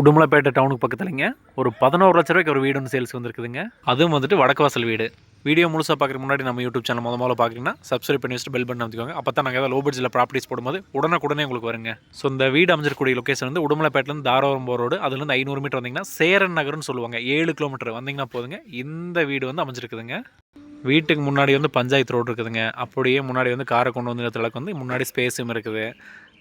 உடுமலைப்பேட்டை டவுனுக்கு பக்கத்துலங்க. ஒரு பதினோரு லட்ச ரூபாய்க்கு ஒரு வீடு ஒன்று சேல்ஸ் வந்திருக்குதுங்க. அதுவும் வந்துட்டு வடக்கு வாசல் வீடு. வீடியோ முழுசாக பார்க்குற முன்னாடி நம்ம யூடியூப் சேனல் முதல் முதல்ல பார்க்குறீங்கன்னா சப்ஸ்கிரைப் பண்ணி வச்சுட்டு பெல் பண்ணி அமைத்துக்கோங்க அப்போ தான் நாங்கள் ஏதாவது லோ பட்ஜெட்டில் ப்ராப்பர்ட்டிஸ் போடும்போது உடனே உங்களுக்கு வருங்க. ஸோ இந்த வீடு அமைஞ்சிருக்கூடிய லொக்கேஷன் வந்து உடுமலைப்பேட்டிலேருந்து தாராபுரம் போகிற ரோடு அதுலேருந்து ஐநூறு மீட்டர் வந்தீங்கன்னா சேரன் நகர்னு சொல்லுவாங்க. ஏழு கிலோமீட்டர் வந்தீங்கன்னா போதுங்க. இந்த வீடு வந்து அமைஞ்சிருக்குதுங்க. வீட்டுக்கு முன்னாடி வந்து பஞ்சாயத்து ரோடு இருக்குதுங்க. அப்படியே முன்னாடி வந்து காரை கொண்டு வந்து இடத்துல வந்து முன்னாடி ஸ்பேஸும் இருக்குது.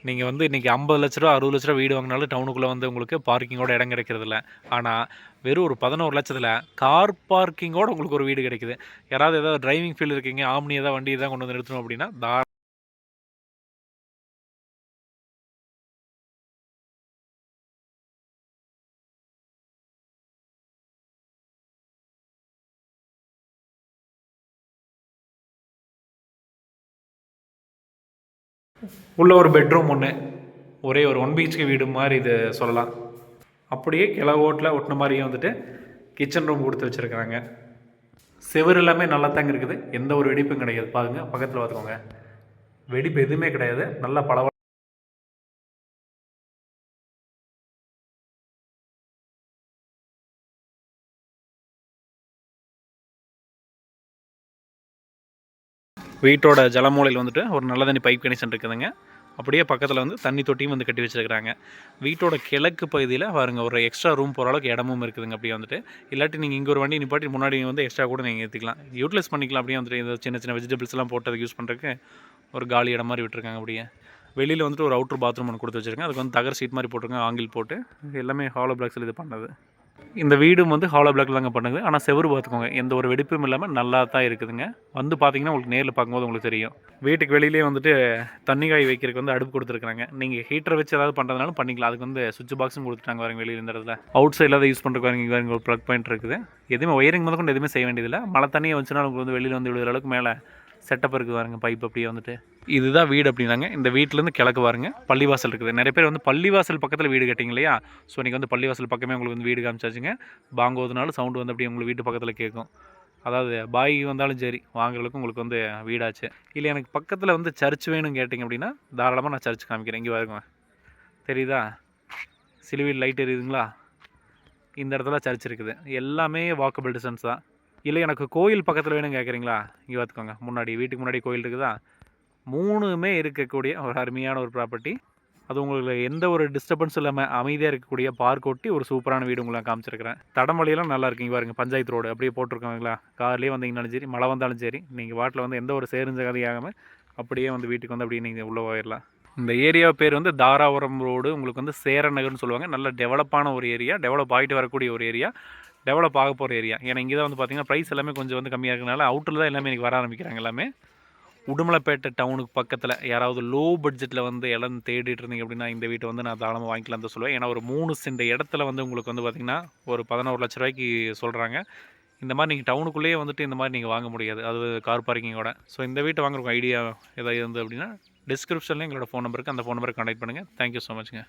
நீங்கள் வந்து இன்றைக்கி ஐம்பது லட்ச ரூபா அறுபது லட்ச ரூபா வீடு வாங்கினாலும் டவுனுக்குள்ளே வந்து உங்களுக்கு பார்க்கிங்கோட இடம் கிடைக்கிறதில்ல. ஆனால் வெறும் ஒரு பதினோரு லட்சத்தில் கார் பார்க்கிங்கோட உங்களுக்கு ஒரு வீடு கிடைக்குது. யாராவது ஏதாவது டிரைவிங் ஃபீல்டு இருக்கீங்க ஆம்னி ஏதாவது வண்டி ஏதாவது கொண்டு வந்து நிறுத்தணும் அப்படின்னா தார் உள்ளே ஒரு பெட்ரூம் ஒன்று ஒரே ஒரு ஒன் பிஹெச்கே வீடு மாதிரி இது சொல்லலாம். அப்படியே கிழவோட்டில் ஒட்டின மாதிரியே வந்துட்டு கிச்சன் ரூம் கொடுத்து வச்சுருக்குறாங்க. செவர் எல்லாமே நல்லா தாங்க இருக்குது. எந்த ஒரு வெடிப்பும் கிடையாது. பாருங்க பக்கத்தில் பார்த்துக்கோங்க. வெடிப்பு எதுவுமே கிடையாது. நல்லா பல வீட்டோட ஜலமூலையில் வந்துட்டு ஒரு நல்ல தண்ணி பைப் கனெக்ஷன் இருக்குதுங்க. அப்படியே பக்கத்தில் வந்து தண்ணி தொட்டியும் வந்து கட்டி வச்சிருக்காங்க வீட்டோட கிழக்கு பகுதியில் பாருங்க ஒரு எக்ஸ்ட்ரா ரூம் போகிற அளவுக்கு இடமும் இருக்குதுங்க அப்படியே வந்துட்டு. இல்லாட்டி நீங்கள் இங்கே ஒரு வண்டி நிப்பாட்டி முன்னாடி வந்து எக்ஸ்ட்ரா கூட நீங்கள் ஏற்றிக்கலாம் யூட்டிலைஸ் பண்ணிக்கலாம் அப்படியே வந்துட்டு இந்த சின்ன சின்ன வெஜிடபிள்ஸ் எல்லாம் போட்டு அதுக்கு யூஸ் பண்ணுறதுக்கு ஒரு காலி இடம் மாதிரி விட்டுருக்காங்க அப்படியே. வெளியில் வந்துட்டு ஒரு அவுட்ரு பாத்ரூம் ஒன்று கொடுத்து வச்சுருக்கேன். அதுக்கு வந்து தகர சீட் மாதிரி போட்டிருக்காங்க ஆங்கில் போட்டு. இது எல்லாமே ஹாலோ பிளாக்ஸில் இது பண்ணது. இந்த வீடும் வந்து ஹாலோ பிளாக்ல தாங்க பண்ணுது. ஆனால் செவரு பார்த்துக்கோங்க. எந்த ஒரு வெடிப்பும் இல்லாமல் நல்லா தான் இருக்குதுங்க. வந்து பார்த்தீங்கன்னா உங்களுக்கு நேரில் பார்க்கும்போது உங்களுக்கு தெரியும். வீட்டுக்கு வெளியிலே வந்துட்டு தண்ணி காய் வைக்கிறதுக்கு வந்து அடுப்பு கொடுத்துருக்காங்க நீங்கள் ஹீட்டரை வச்சு ஏதாவது பண்ணுறதுனாலும் பண்ணிக்கலாம். அதுக்கு வந்து சுவிட்ச் பாக்ஸும் கொடுத்துட்டாங்க வரங்க வெளியில் இந்த இடத்துல. அவுட் சைடில் தான் யூஸ் பண்ணுறதுக்கு வரங்க ஒரு ப்ளக் பாயிண்ட் இருக்குது. எதுவுமே ஒயரிங் முதல் கொண்டு எதுவுமே செய்ய வேண்டியதில்லை. மழை தண்ணியை வச்சுனா உங்களுக்கு வந்து வெளியில் வந்து விழுகிற அளவுக்கு மேலே செட்டப் இருக்குது பாருங்க பைப் அப்படியே வந்துட்டு. இதுதான் வீடு அப்படின்னாங்க. இந்த வீட்டிலேருந்து கிழக்கு பாருங்க. பள்ளிவாசல் இருக்குது. நிறைய பேர் வந்து பள்ளிவாசல் பக்கத்தில் வீடு கட்டிங்க இல்லையா ஸோ இன்றைக்கி வந்து பள்ளிவாசல் பக்கமே உங்களுக்கு வந்து வீடு காமிச்சாச்சுங்க. பாங்கோதுனாலும் சவுண்டு வந்து அப்படியே உங்களுக்கு வீட்டு பக்கத்தில் கேட்கும் அதாவது பாய் வந்தாலும் சரி வாங்குறதுக்கு உங்களுக்கு வந்து வீடாச்சு. இல்லை எனக்கு பக்கத்தில் வந்து சர்ச் வேணும் கேட்டிங்க அப்படின்னா தாராளமாக நான் சர்ச் காமிக்கிறேன். இங்கே பாருங்க. தெரியுதா? சிலுவையில் லைட் எரியுதுங்களா? இந்த இடத்துல சர்ச் இருக்குது. எல்லாமே வாக்கபிள் டிஸ்டன்ஸ் தான். இல்லை எனக்கு கோயில் பக்கத்தில் வேணும் கேட்குறீங்களா இங்கே பார்த்துக்கோங்க முன்னாடி வீட்டுக்கு முன்னாடி கோயில் இருக்குதா? மூணுமே இருக்கக்கூடிய ஒரு அருமையான ஒரு ப்ராப்பர்ட்டி அது உங்களுக்கு எந்த ஒரு டிஸ்டர்பன்ஸும் இல்லாமல் அமைதியாக இருக்கக்கூடிய பார்க் ஒட்டி ஒரு சூப்பரான வீடு உங்களுக்கு காமிச்சிருக்கிறேன். தடமலையெல்லாம் நல்லா இருக்குங்க பாருங்க பஞ்சாயத்து ரோடு அப்படியே போட்டிருக்காங்களா கார்லேயே வந்தீங்கனாலும் சரி மழை வந்தாலும் சரி நீங்கள் வாட்டில் வந்து எந்த ஒரு சேருஞ்ச கதையாகாமல் அப்படியே வந்து வீட்டுக்கு வந்து அப்படியே நீங்கள் உள்ளே போயிடலாம் இந்த ஏரியா பேர் வந்து தாராபுரம் ரோடு உங்களுக்கு வந்து சேரன் நகர்னு சொல்லுவாங்க. நல்ல டெவலப்பான ஒரு ஏரியா டெவலப் ஆகிட்டு வரக்கூடிய ஒரு ஏரியா டெவலப் ஆக போகிற ஏரியா ஏன்னா இங்கே தான் வந்து பார்த்தீங்கன்னா ப்ரைஸ் எல்லாமே கொஞ்சம் வந்து கம்மியாக இருக்கனால அவுட்டில் தான் எல்லாமே எனக்கு வர ஆரம்பிக்கிறாங்க எல்லாமே. உடுமலைப்பேட்டை டவுனுக்கு பக்கத்தில் யாராவது லோ பட்ஜெட்டில் வந்து இடம் தேடிட்டு இருந்தீங்க அப்படின்னா இந்த வீட்டை வந்து நான் தாராளமாக வாங்கிக்கலாம் தான் சொல்லுவேன். ஏன்னா ஒரு மூணு சென்ட் இடத்துல வந்து உங்களுக்கு வந்து பார்த்திங்கன்னா ஒரு பதினோரு லட்ச ரூபாய்க்கு சொல்கிறாங்க இந்த மாதிரி நீங்கள் டவுனுக்குள்ளேயே வந்துட்டு இந்த மாதிரி நீங்கள் வாங்க முடியாது. அது கார் பார்க்கிங்கோட ஸோ இந்த வீட்டை வாங்குறவங்க ஐடியா ஏதாவது இருந்து அப்படின்னா டிஸ்கிரிப்ஷனில் எங்களோட ஃபோன் நம்பருக்கு அந்த ஃபோன் நம்பருக்கு கான்டாக்ட் பண்ணுங்கள் தேங்க்யூ ஸோ மச்ங்க